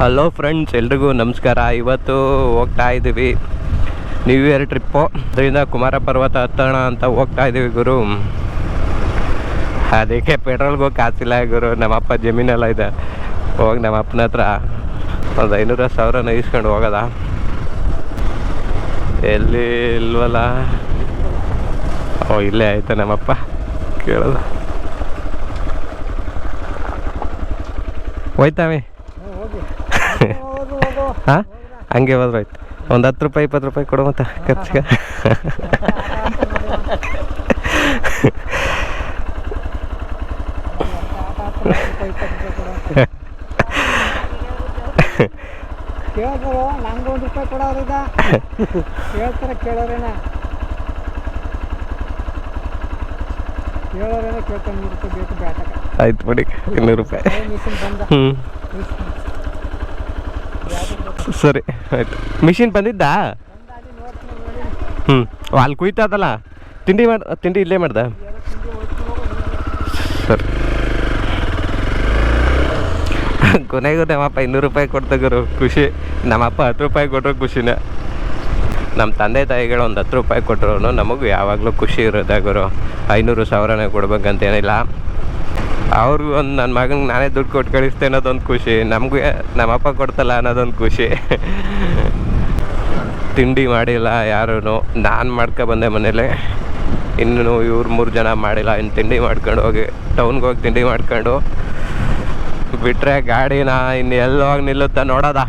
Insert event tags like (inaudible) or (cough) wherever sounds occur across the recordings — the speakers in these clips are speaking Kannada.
ಹಲೋ ಫ್ರೆಂಡ್ಸ್ ಎಲ್ರಿಗೂ ನಮಸ್ಕಾರ. ಇವತ್ತು ಹೋಗ್ತಾ ಇದ್ದೀವಿ ನ್ಯೂ ಇಯರ್ ಟ್ರಿಪ್ಪು ಅದರಿಂದ ಕುಮಾರ ಪರ್ವತ ಹತ್ತೋಣ ಅಂತ ಹೋಗ್ತಾ ಇದ್ದೀವಿ ಗುರು. ಅದಕ್ಕೆ ಪೆಟ್ರೋಲ್ಗೂ ಕಾಸಿಲ್ಲ ಗುರು. ನಮ್ಮಪ್ಪ ಜಮೀನೆಲ್ಲ ಇದೆ. ಹೋಗಿ ನಮ್ಮ ಅಪ್ಪನ ಹತ್ರ ಒಂದು ಐನೂರ ಸಾವಿರನ ಇಸ್ಕೊಂಡು ಹೋಗೋದ. ಎಲ್ಲಿ ಇಲ್ವಲ್ಲ? ಓ, ಇಲ್ಲೇ ಆಯ್ತಾ ನಮ್ಮಪ್ಪ. ಕೇಳೋದ. ಹೋಯ್ತಾವೆ. ಹಾಂ? ಹಂಗೆ ಹೋದ್ರೆ ಆಯ್ತು ಒಂದು ಹತ್ತು ರೂಪಾಯಿ ಇಪ್ಪತ್ತು ರೂಪಾಯಿ ಕೊಡು ಮತ್ತೆ. ಖರ್ಚಿಗೆ. ನಂಗೆ ಒಂದು ರೂಪಾಯಿ ಕೊಡೋರಿದ. ಕೇಳ್ತಾರೆ ಕೇಳೋರೇನ. ಕೇಳೋರೇನ ಕೇಳ್ತಾರೆ ನೂರು ರೂಪಾಯಿ ಬೇಕು ಬ್ಯಾಟಕ. ಆಯ್ತು ಬಿಡಿ ಇನ್ನೂರು ರೂಪಾಯಿ. ಹ್ಞೂ ಸರಿ, ಆಯ್ತು. ಮಿಷಿನ್ ಬಂದಿದ್ದಾ? ಹ್ಞೂ ಅಲ್ಲಿ ಕುಯ್ತದಲ್ಲ ತಿಂಡಿ ಮಾಡ, ತಿಂಡಿ ಇಲ್ಲೇ ಮಾಡ್ದ? ಸರಿ. ಕೊನೆಗೂ ನಮ್ಮಪ್ಪ ಇನ್ನೂರು ರೂಪಾಯಿ ಕೊಡ್ತಾಗರು ಖುಷಿ. ನಮ್ಮಪ್ಪ ಹತ್ತು ರೂಪಾಯಿ ಕೊಟ್ಟರು ಖುಷಿನೇ. ನಮ್ಮ ತಂದೆ ತಾಯಿಗಳು ಒಂದು ಹತ್ತು ರೂಪಾಯಿ ಕೊಟ್ಟರು ನಮಗೂ ಯಾವಾಗಲೂ ಖುಷಿ ಇರೋದಾಗರು ಗುರು. ಐನೂರು ಸಾವಿರನೇ ಕೊಡ್ಬೇಕಂತೇನಿಲ್ಲ. ಅವ್ರಿಗೂ ಒಂದು ನನ್ನ ಮಗನಿಗೆ ನಾನೇ ದುಡ್ಡು ಕೊಟ್ಟು ಕಳಿಸ್ತೆ ಅನ್ನೋದೊಂದು ಖುಷಿ, ನಮಗೆ ನಮ್ಮಪ್ಪ ಕೊಡ್ತಲ್ಲ ಅನ್ನೋದೊಂದು ಖುಷಿ. ತಿಂಡಿ ಮಾಡಿಲ್ಲ ಯಾರೂ ನಾನು ಮಾಡ್ಕೊ ಬಂದೆ ಮನೇಲಿ ಇನ್ನು ಇವ್ರು ಮೂರು ಜನ ಮಾಡಿಲ್ಲ, ಇನ್ನು ತಿಂಡಿ ಮಾಡ್ಕೊಂಡು ಹೋಗಿ ಟೌನ್ಗೆ ಹೋಗಿ ತಿಂಡಿ ಮಾಡ್ಕೊಂಡು. ಬಿಟ್ಟರೆ ಗಾಡಿನ ಇನ್ನು ಎಲ್ಲಿ ಹೋಗಿ ನಿಲ್ಲುತ್ತಾ ನೋಡೋದ?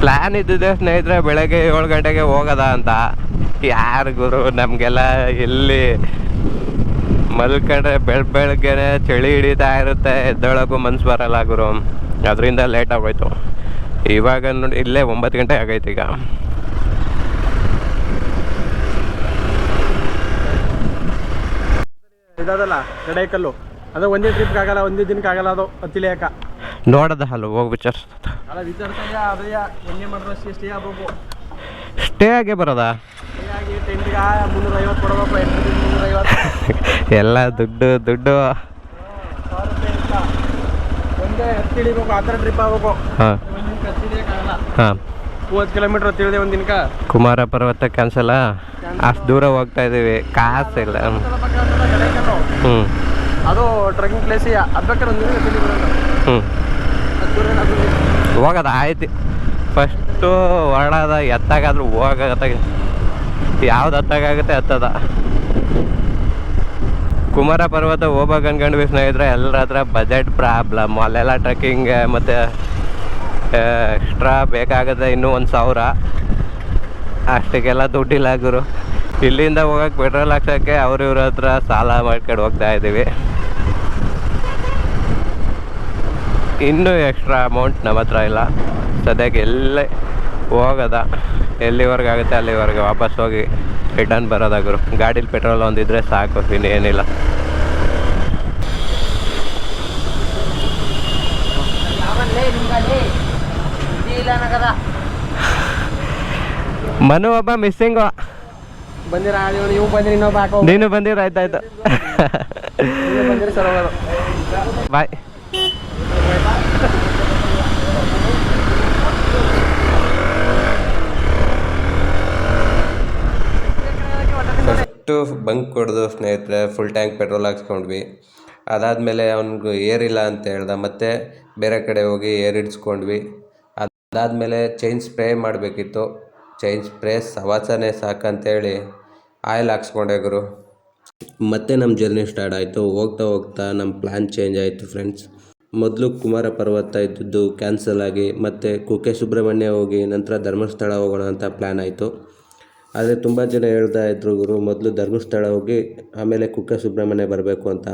ಪ್ಲ್ಯಾನ್ ಇದ್ದಿದೆ ಸ್ನೇಹಿತರೆ, ಬೆಳಗ್ಗೆ ಏಳು ಗಂಟೆಗೆ ಹೋಗೋದ ಅಂತ. ಯಾರು ಗುರು, ನಮಗೆಲ್ಲ ಎಲ್ಲಿ ಮಲ್ಕೊಂಡ್ರೆ ಬೆಳ್ ಬೆಳಗ್ಗೆನೆ ಚಳಿ ಹಿಡಿತಾ ಇರುತ್ತೆ ಎದ್ದೊಳಗೂ ಮನ್ಸು ಬರಲ್ಲ ಗುರು. ಅದರಿಂದ ಲೇಟ್ ಆಗೋಯ್ತು. ಇವಾಗ ನೋಡಿ ಇಲ್ಲೇ ಒಂಬತ್ತು ಗಂಟೆ ಆಗೈತೆ ಈಗ. ಇದದಲ್ಲ ಕಡೈಕಲ್ಲು ಅದು ಒಂದೇ ಟ್ರಿಪ್ಗೆ ಆಗಲ್ಲ ಒಂದೇ ದಿನಕ್ಕೆ ಆಗಲ್ಲ ಅದು ಹತ್ತಿಳಿಯಕ ನೋಡದ ಅಲ್ಲ ಹೋಗಿ ವಿಚಾರ ಅಲ್ಲ ವಿಚಾರಿಸಿದ್ರೆ ಅದಯ್ಯ ಎಣ್ಣೆ ಮಾಡಿದ್ರೆ ಸ್ಟೇ ಸ್ಟೇ ಆಗ್ಬೇಕು ಸ್ಟೇ ಆಗೇ ಬರೋದಾ? ಸ್ಟೇ ಆಗಿ ಟೆಂಟ್ಗೆ ಮುನ್ನೂರ ಐವತ್ತು ಕೊಡಬೇಕು ಎಂಟು (laughs) ಎಲ್ಲ ದುಡ್ಡು ದುಡ್ಡು. ಹಾಂ. ಮೂವತ್ತು ಕಿಲೋಮೀಟ್ರ್ ತಿಳಿದೆ ಒಂದು ದಿನಕ್ಕೆ? ಕುಮಾರ ಪರ್ವತ ಕ್ಯಾನ್ಸಲ್ ಅಷ್ಟು ದೂರ ಹೋಗ್ತಾ ಇದೀವಿ ಕಾಸಿಲ್ಲ ಹ್ಞೂ ಅದು ಟ್ರೆಕಿಂಗ್ ಪ್ಲೇಸ್ ಅದು ಬೇಕಾದ್ರೆ ಒಂದು ದಿನ ಹತ್ತಿಳಿ ಬರೋದು. ಹ್ಞೂ ಹೋಗೋದ? ಆಯ್ತು. ಫಸ್ಟು ಹೊರಡೋದ ಎತ್ತಾಗಾದ್ರೂ ಹೋಗತ್ತಾಗ ಯಾವ್ದು ಹತ್ತಾಗುತ್ತೆ ಹತ್ತದ ಕುಮಾರ ಪರ್ವತ ಹೋಗ್ಬೇಕು ಅನ್ಕೊಂಡ್ವಿ ಸ್ನೇಹಿತರೆ ಎಲ್ಲರ ಹತ್ರ ಬಜೆಟ್ ಪ್ರಾಬ್ಲಮ್ ಅಲ್ಲೆಲ್ಲ ಟ್ರೆಕ್ಕಿಂಗ್ ಮತ್ತು ಎಕ್ಸ್ಟ್ರಾ ಬೇಕಾಗುತ್ತೆ ಇನ್ನೂ ಒಂದು ಸಾವಿರ. ಅಷ್ಟಕ್ಕೆಲ್ಲ ದುಡ್ಡಿಲ್ಲ ಗುರು. ಇಲ್ಲಿಂದ ಹೋಗಕ್ಕೆ ಪೆಟ್ರೋಲ್ ಹಾಕ್ಸೋಕ್ಕೆ ಅವ್ರ ಇವ್ರ ಹತ್ರ ಸಾಲ ಮಾಡ್ಕೊಂಡು ಹೋಗ್ತಾ ಇದ್ದೀವಿ. ಇನ್ನೂ ಎಕ್ಸ್ಟ್ರಾ ಅಮೌಂಟ್ ನಮ್ಮ ಹತ್ರ ಇಲ್ಲ. ಸದ್ಯಕ್ಕೆ ಎಲ್ಲೇ ಹೋಗೋದ, ಎಲ್ಲಿವರೆಗೆ ಆಗುತ್ತೆ ಅಲ್ಲಿವರೆಗೆ ವಾಪಸ್ ಹೋಗಿ. ರಿಟರ್ನ್ ಬರೋದಾಗರು. ಗುರು ಗಾಡೀಲಿ ಪೆಟ್ರೋಲ್ ಒಂದಿದ್ರೆ ಸಾಕು ಇನ್ನೇನಿಲ್ಲ ಮನು ಒಬ್ಬ ಮಿಸ್ಸಿಂಗು ನೀನು ಬಂದಿರ ಆಯ್ತಾಯ್ತು ಬಾಯ್. ಫಸ್ಟು ಬಂಕ್ ಕೊಡ್ದು ಸ್ನೇಹಿತರೆ ಫುಲ್ ಟ್ಯಾಂಕ್ ಪೆಟ್ರೋಲ್ ಹಾಕ್ಸ್ಕೊಂಡ್ವಿ. ಅದಾದಮೇಲೆ ಅವ್ನಿಗೆ ಏರಿಲ್ಲ ಅಂತ ಹೇಳ್ದ, ಮತ್ತೆ ಬೇರೆ ಕಡೆ ಹೋಗಿ ಏರ್ ಇಡ್ಸ್ಕೊಂಡ್ವಿ ಅದಾದಮೇಲೆ ಚೈನ್ ಸ್ಪ್ರೇ ಮಾಡಬೇಕಿತ್ತು. ಚೈನ್ ಸ್ಪ್ರೇ ಸವಾಸನೆ ಸಾಕಂತೇಳಿ ಆಯಿಲ್ ಹಾಕ್ಸ್ಕೊಂಡೆ ಗುರು. ಮತ್ತೆ ನಮ್ಮ ಜರ್ನಿ ಸ್ಟಾರ್ಟ್ ಆಯಿತು. ಹೋಗ್ತಾ ಹೋಗ್ತಾ ನಮ್ಮ ಪ್ಲ್ಯಾನ್ ಚೇಂಜ್ ಆಯಿತು ಫ್ರೆಂಡ್ಸ್ ಮೊದಲು ಕುಮಾರ ಪರ್ವತ ಇದ್ದದ್ದು ಕ್ಯಾನ್ಸಲ್ ಆಗಿ, ಮತ್ತು ಕುಕ್ಕೆ ಸುಬ್ರಹ್ಮಣ್ಯ ಹೋಗಿ ನಂತರ ಧರ್ಮಸ್ಥಳ ಹೋಗೋಣ ಅಂತ ಪ್ಲ್ಯಾನ್ ಆಯಿತು. ಆದರೆ ತುಂಬ ಜನ ಹೇಳ್ತಾ ಇದ್ದರು ಗುರು, ಮೊದಲು ಧರ್ಮಸ್ಥಳ ಹೋಗಿ ಆಮೇಲೆ ಕುಕ್ಕೆ ಸುಬ್ರಹ್ಮಣ್ಯ ಬರಬೇಕು ಅಂತ.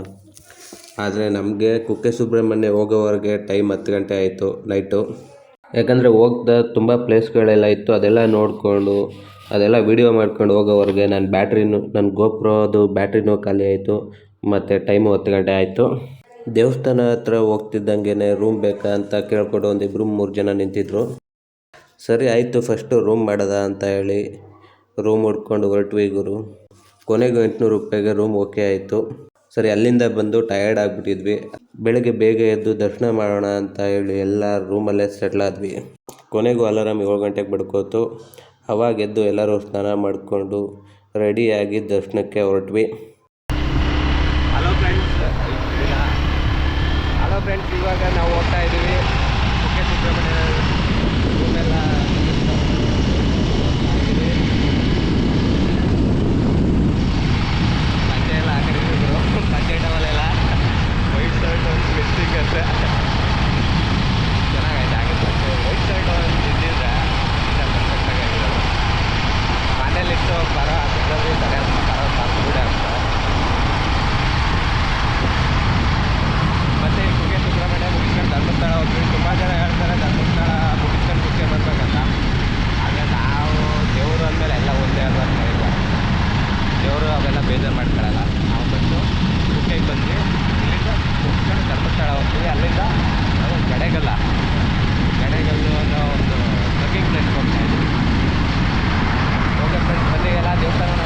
ಆದರೆ ನಮಗೆ ಕುಕ್ಕೆ ಸುಬ್ರಹ್ಮಣ್ಯ ಹೋಗೋವರೆಗೆ ಟೈಮ್ ಹತ್ತು ಗಂಟೆ ಆಯಿತು ನೈಟು ಯಾಕಂದರೆ ಹೋಗ್ದ ತುಂಬ ಪ್ಲೇಸ್ಗಳೆಲ್ಲ ಇತ್ತು, ಅದೆಲ್ಲ ನೋಡಿಕೊಂಡು, ಅದೆಲ್ಲ ವೀಡಿಯೋ ಮಾಡ್ಕೊಂಡು ಹೋಗೋವರೆಗೆ ನನ್ನ ಬ್ಯಾಟ್ರಿನೂ ನನ್ನ ಗೋಪ್ರೋದು ಬ್ಯಾಟ್ರಿನೂ ಖಾಲಿ ಆಯಿತು, ಮತ್ತು ಟೈಮು ಹತ್ತು ಗಂಟೆ ಆಯಿತು. ದೇವಸ್ಥಾನ ಹತ್ರ ಹೋಗ್ತಿದ್ದಂಗೆ ರೂಮ್ ಬೇಕಾ ಅಂತ ಕೇಳ್ಕೊಂಡು ಒಂದಿಬ್ಬರು ಮೂರು ಜನ ನಿಂತಿದ್ರು. ಸರಿ, ಆಯಿತು ಫಸ್ಟು ರೂಮ್ ಮಾಡೋದ, ಅಂತ ಹೇಳಿ ರೂಮ್ ಹುಡ್ಕೊಂಡು ಹೊರಟ್ವಿ ಗುರು. ಕೊನೆಗೆ ಎಂಟುನೂರು ರೂಪಾಯಿಗೆ ರೂಮ್ ಓಕೆ ಆಯಿತು. ಸರಿ, ಅಲ್ಲಿಂದ ಬಂದು ಟಯರ್ಡ್ ಆಗಿಬಿಟ್ಟಿದ್ವಿ. ಬೆಳಗ್ಗೆ ಬೇಗ ಎದ್ದು ದರ್ಶನ ಮಾಡೋಣ ಅಂತ ಹೇಳಿ ಎಲ್ಲ ರೂಮಲ್ಲೇ ಸೆಟ್ಲ್ ಆದ್ವಿ. ಕೊನೆಗೂ ಅಲಾರಾಮ್ ಏಳು ಗಂಟೆಗೆ ಬಡ್ಕೋತು. ಅವಾಗ ಎದ್ದು ಎಲ್ಲರೂ ಸ್ನಾನ ಮಾಡಿಕೊಂಡು ರೆಡಿಯಾಗಿ ದರ್ಶನಕ್ಕೆ ಹೊರಟ್ವಿ. ಹಲೋ ಫ್ರೆಂಡ್ಸ್ ಹಲೋ ಫ್ರೆಂಡ್ಸ್ ಇವಾಗ ನಾವು ಹೋಗ್ತಾ ಇದ್ದೀವಿ ಸುಬ್ರಹ್ಮಣ್ಯ ರೂಮೆಲ್ಲ ಬಟ್ಟೆ ಎಲ್ಲ ಹಾಕಿದ್ರು ಬಟ್ಟೆ ಟವಲೆಲ್ಲ ವೈಟ್ ಶರ್ಟ್ ಒಂದು ಮಿಸ್ಟಿಂಗ್ ಅಂತ ಚೆನ್ನಾಗೈತೆ ಹಾಗೆ ಬಟ್ಟೆ ವೈಟ್ ಶರ್ಟ್ ಒಂದು ಇದ್ದಿದ್ರೆ ಪರ್ಫೆಕ್ಟಾಗಿ ಆಗಿರೋದು ಮನೇಲಿಟ್ಟು ಬರೋ ಅದರಲ್ಲಿ ತಲೆ ಬರೋ ಕೂಡ ಅಂತ ಮತ್ತೆ ಈ ಕುಕ್ಕೆ ಸುಬ್ರಹ್ಮಣ್ಯ ಮುಗಿಸ್ಕೊಂಡು ಧರ್ಮಸ್ಥಳ ಹೋಗ್ತೀವಿ ತುಂಬ ಜನ ಹೇಳ್ತಾರೆ ಧರ್ಮಸ್ಥಳ ಮುಗಿಸ್ಕೊಂಡು ಕುಕ್ಕೆ ಬರ್ಬೇಕಂತ ಆದರೆ ನಾವು ದೇವರು ಅಂದಮೇಲೆ ಎಲ್ಲ ಒಂದೇ ಅಲ್ವಾ ಅಂತ ಹೇಳಿದ್ದಾರೆ ದೇವರು ಅವೆಲ್ಲ ಬೇಜಾರು ಮಾಡ್ಕೊಳ್ಳಲ್ಲ ನಾವು ಬಂದು ಊಟಕ್ಕೆ ಬಂದು ಇಲ್ಲಿಂದ ಮುಗಿಸ್ಕೊಂಡು ಧರ್ಮಸ್ಥಳ ಹೋಗ್ತೀವಿ. ಅಲ್ಲಿಂದ ನಾವು ಗಡೆಗಲ್ಲ. ಗಡೆಗಲ್ಲು ಅನ್ನೋ ಒಂದು ಟ್ರಕ್ಕಿಂಗ್ ಪ್ಲೇಸ್ಗೆ ಹೋಗ್ತಾ ಇದ್ದೀವಿ. ಹೋಗೋ ಫ್ರೆಂಡ್ಸ್ ಬನ್ನಿ ಎಲ್ಲ ದೇವಸ್ಥಾನ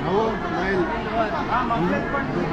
No, the nail.